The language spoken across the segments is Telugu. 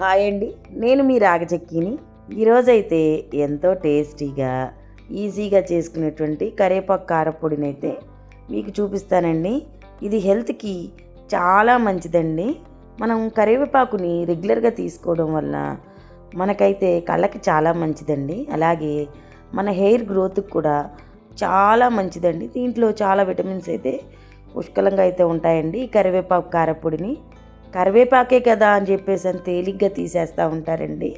హాయ్ అండి నేను మీ రాగచక్కిని. ఈరోజైతే ఎంతో టేస్టీగా ఈజీగా చేసుకునేటువంటి కరేపాకు కారపొడిని అయితే మీకు చూపిస్తానండి. ఇది హెల్త్కి చాలా మంచిదండి. మనం కరివేపాకుని రెగ్యులర్గా తీసుకోవడం వల్ల మనకైతే కళ్ళకి చాలా మంచిదండి. అలాగే మన హెయిర్ గ్రోత్కి కూడా చాలా మంచిదండి. దీంట్లో చాలా విటమిన్స్ అయితే పుష్కలంగా అయితే ఉంటాయండి ఈ కరివేపాకు కారపొడిని. కరివేపాకే కదా అని చెప్పేసి అని తేలిగ్గా తీసేస్తూ ఉంటారండి.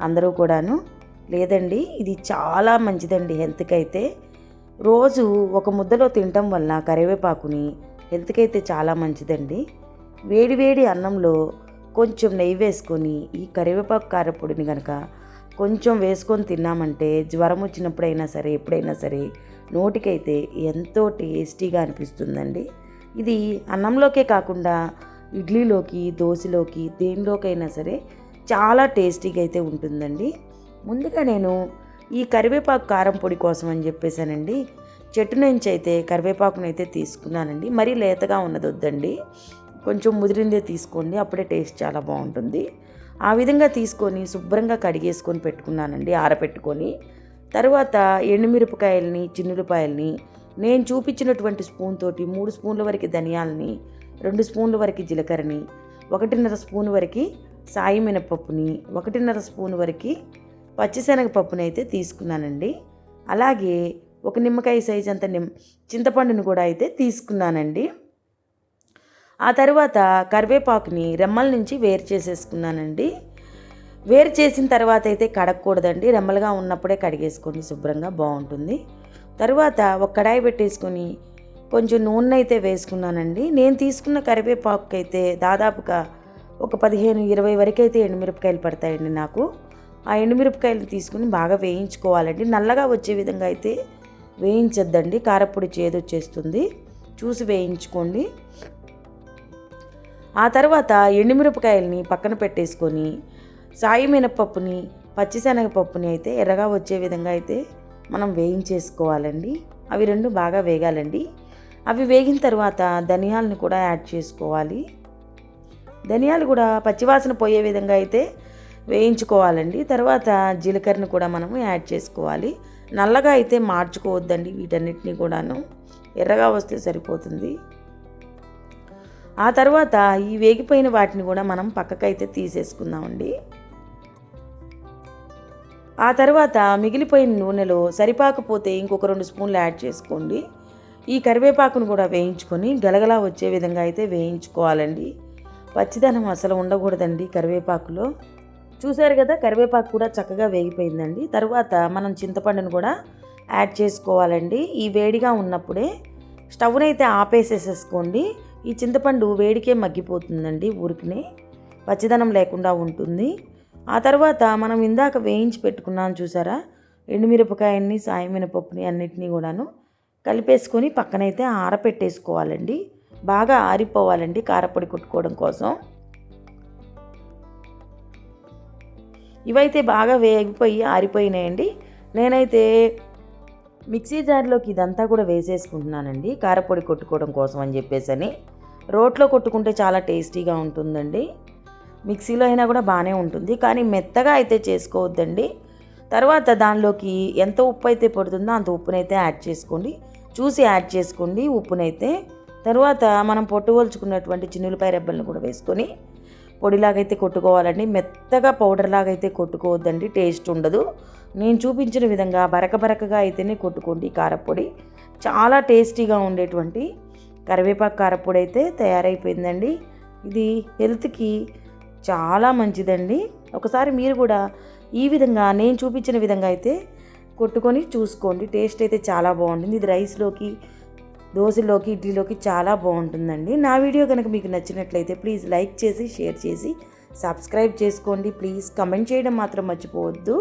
అందరూ కూడాను. లేదండి ఇది చాలా మంచిదండి హెల్త్కి అయితే రోజు ఒక ముద్దలో తినటం వల్ల కరివేపాకుని హెల్త్కి అయితే చాలా మంచిదండి. వేడివేడి అన్నంలో కొంచెం నెయ్యి వేసుకొని ఈ కరివేపాకు కారపొడిని కనుక కొంచెం వేసుకొని తిన్నామంటే జ్వరం వచ్చినప్పుడైనా సరే ఎప్పుడైనా సరే నోటికైతే ఎంతో టేస్టీగా అనిపిస్తుందండి. ఇది అన్నంలోకే కాకుండా ఇడ్లీలోకి దోశలోకి దేనిలోకైనా సరే చాలా టేస్టీగా అయితే ఉంటుందండి. ముందుగా నేను ఈ కరివేపాకు కారం పొడి కోసం అని చెప్పేసానండి. చెట్టు నుంచి అయితే కరివేపాకును అయితే తీసుకున్నానండి. మరీ లేతగా ఉన్నది వద్దండి. కొంచెం ముదిరిందే తీసుకోండి అప్పుడే టేస్ట్ చాలా బాగుంటుంది. ఆ విధంగా తీసుకొని శుభ్రంగా కడిగేసుకొని పెట్టుకున్నానండి ఆరపెట్టుకొని. తర్వాత ఎండుమిరపకాయలని చిన్నులపాయలని నేను చూపించినటువంటి స్పూన్ తోటి మూడు స్పూన్ల వరకు ధనియాలని రెండు స్పూన్ల వరకు జీలకర్రని ఒకటిన్నర స్పూన్ వరకు సాయి మినపప్పుని ఒకటిన్నర స్పూన్ వరకు పచ్చిశనగపప్పుని అయితే తీసుకున్నానండి. అలాగే ఒక నిమ్మకాయ సైజ్ అంత నిమ్ చింతపండుని కూడా అయితే తీసుకున్నానండి. ఆ తర్వాత కరివేపాకుని రెమ్మల నుంచి వేరు చేసేసుకున్నానండి. వేరు చేసిన తర్వాత అయితే కడగకూడదండి. రెమ్మలుగా ఉన్నప్పుడే కడిగేసుకోండి. శుభ్రంగా బాగుంటుంది. తర్వాత ఒక కడాయి పెట్టేసుకొని కొంచెం నూనె అయితే వేసుకున్నానండి. నేను తీసుకున్న కరివేపాకు అయితే దాదాపుగా ఒక పదిహేను ఇరవై వరకు అయితే ఎండుమిరపకాయలు పడతాయండి నాకు. ఆ ఎండుమిరపకాయలు తీసుకుని బాగా వేయించుకోవాలండి. నల్లగా వచ్చే విధంగా అయితే వేయించద్దండి. కారపొడి చేదొచ్చేస్తుంది. చూసి వేయించుకోండి. ఆ తర్వాత ఎండుమిరపకాయలని పక్కన పెట్టేసుకొని సాయి మినపప్పుని పచ్చిశనగపప్పుని అయితే ఎర్రగా వచ్చే విధంగా అయితే మనం వేయించేసుకోవాలండి. అవి రెండు బాగా వేగాలండి. అవి వేగిన తర్వాత ధనియాలను కూడా యాడ్ చేసుకోవాలి. ధనియాలు కూడా పచ్చివాసన పోయే విధంగా అయితే వేయించుకోవాలండి. తర్వాత జీలకర్రను కూడా మనము యాడ్ చేసుకోవాలి. నల్లగా అయితే మార్చుకోవద్దండి వీటన్నిటిని కూడాను. ఎర్రగా వస్తే సరిపోతుంది. ఆ తర్వాత ఈ వేగిపోయిన వాటిని కూడా మనం పక్కకైతే తీసేసుకుందామండి. ఆ తర్వాత మిగిలిపోయిన నూనెలో సరిపాకపోతే ఇంకొక రెండు స్పూన్లు యాడ్ చేసుకోండి. ఈ కరివేపాకును కూడా వేయించుకొని గలగలా వచ్చే విధంగా అయితే వేయించుకోవాలండి. పచ్చిదనం అసలు ఉండకూడదండి కరివేపాకులో. చూశారు కదా కరివేపాకు కూడా చక్కగా వేగిపోయిందండి. తర్వాత మనం చింతపండును కూడా యాడ్ చేసుకోవాలండి. ఈ వేడిగా ఉన్నప్పుడే స్టవ్ని అయితే ఆపేసేసేసుకోండి. ఈ చింతపండు వేడికే మగ్గిపోతుందండి ఊరికినే. పచ్చిదనం లేకుండా ఉంటుంది. ఆ తర్వాత మనం ఇందాక వేయించి పెట్టుకున్నాను చూసారా? ఎండుమిరపకాయన్ని సాయమినపప్పుని అన్నిటినీ కూడాను కలిపేసుకొని పక్కనైతే ఆరపెట్టేసుకోవాలండి. బాగా ఆరిపోవాలండి కారపొడి కొట్టుకోవడం కోసం. ఇవైతే బాగా వేగిపోయి ఆరిపోయినాయండి. నేనైతే మిక్సీ జార్లోకి ఇదంతా కూడా వేసేసుకుంటున్నానండి. కారపొడి కొట్టుకోవడం కోసం అని చెప్పేసి అని రోట్లో కొట్టుకుంటే చాలా టేస్టీగా ఉంటుందండి. మిక్సీలో అయినా కూడా బాగానే ఉంటుంది. కానీ మెత్తగా అయితే చేసుకోవద్దండి. తర్వాత దానిలోకి ఎంత ఉప్పు అయితే పడుతుందో అంత ఉప్పునైతే యాడ్ చేసుకోండి. చూసి యాడ్ చేసుకోండి ఉప్పునైతే. తర్వాత మనం పొట్టువల్చుకున్నటువంటి చిన్నులపాయ రెబ్బలను కూడా వేసుకొని పొడిలాగైతే కొట్టుకోవాలండి. మెత్తగా పౌడర్ లాగా అయితే కొట్టుకోవద్దండి టేస్ట్ ఉండదు. నేను చూపించిన విధంగా బరక బరకగా అయితేనే కొట్టుకోండి కారపొడి. చాలా టేస్టీగా ఉండేటువంటి కరివేపాకు కారపొడి అయితే తయారైపోయిందండి. ఇది హెల్త్కి చాలా మంచిదండి. ఒకసారి మీరు కూడా ఈ విధంగా నేను చూపించిన విధంగా అయితే కొట్టుకొని చూసుకోండి. టేస్ట్ అయితే చాలా బాగుంటుంది. ఇది రైస్లోకి దోశలోకి ఇడ్లీలోకి చాలా బాగుంటుందండి. నా వీడియో కనుక మీకు నచ్చినట్లయితే ప్లీజ్ లైక్ చేసి షేర్ చేసి సబ్స్క్రైబ్ చేసుకోండి. ప్లీజ్ కమెంట్ చేయడం మాత్రం మర్చిపోవద్దు.